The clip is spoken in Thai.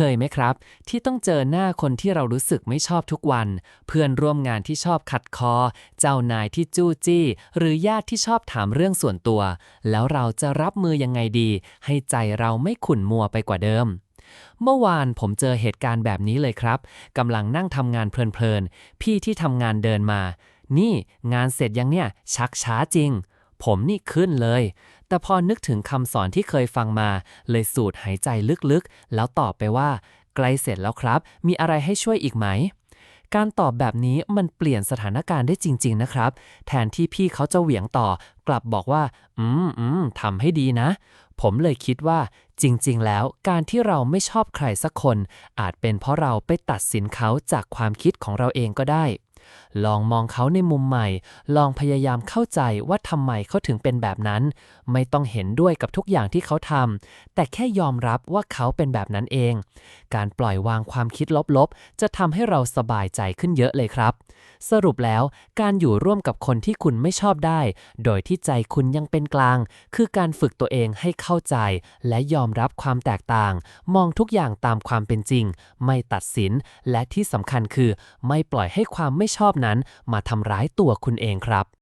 คยไหมครับ ที่ต้องเจอหน้าคนที่เรารู้สึกไม่ชอบทุกวัน เพื่อนร่วมงานที่ชอบขัดคอ เจ้านายที่จู้จี้ หรือญาติที่ชอบถามเรื่องส่วนตัว แล้วเราจะรับมือยังไงดี ให้ใจเราไม่ขุ่นมัวไปกว่าเดิม เมื่อวานผมเจอเหตุการณ์แบบนี้เลยครับกำลังนั่งทำงานเพลินๆพี่ที่ทำงานเดินมา นี่งานเสร็จยังเนี่ยชักช้าจริง ผมนี่ขึ้นเลย แต่พอนึกถึงคำสอนที่เคยฟังมา เลยสูดหายใจลึกๆ แล้วตอบไปว่าใกล้เสร็จแล้วครับ มีอะไรให้ช่วยอีกไหม การตอบแบบนี้มันเปลี่ยนสถานการณ์ได้จริง ๆ นะครับ แทนที่พี่เขาจะเหวี่ยงต่อ กลับบอกว่า อืมอืมทำให้ดีนะ ผมเลยคิดว่า จริง ๆ แล้วการที่เราไม่ชอบใครสักคน อาจเป็นเพราะเราไปตัดสินเขาจากความคิดของเราเองก็ได้ ลองมองเขาในมุมใหม่ ลองพยายามเข้าใจว่าทำไมเขาถึงเป็นแบบนั้น ไม่ต้องเห็นด้วยกับทุกอย่างที่เขาทำ แต่แค่ยอมรับว่าเขาเป็นแบบนั้นเอง การปล่อยวางความคิดลบๆ จะทำให้เราสบายใจขึ้นเยอะเลยครับ สรุปแล้วการอยู่ร่วมกับคนที่คุณไม่ชอบได้ โดยที่ใจคุณยังเป็นกลาง คือการฝึกตัวเองให้เข้าใจ และยอมรับความแตกต่าง มองทุกอย่างตามความเป็นจริง ไม่ตัดสิน และที่สำคัญคือ ไม่ปล่อยให้ความไม่ชอบนั้นมาทำร้ายตัวคุณเองครับ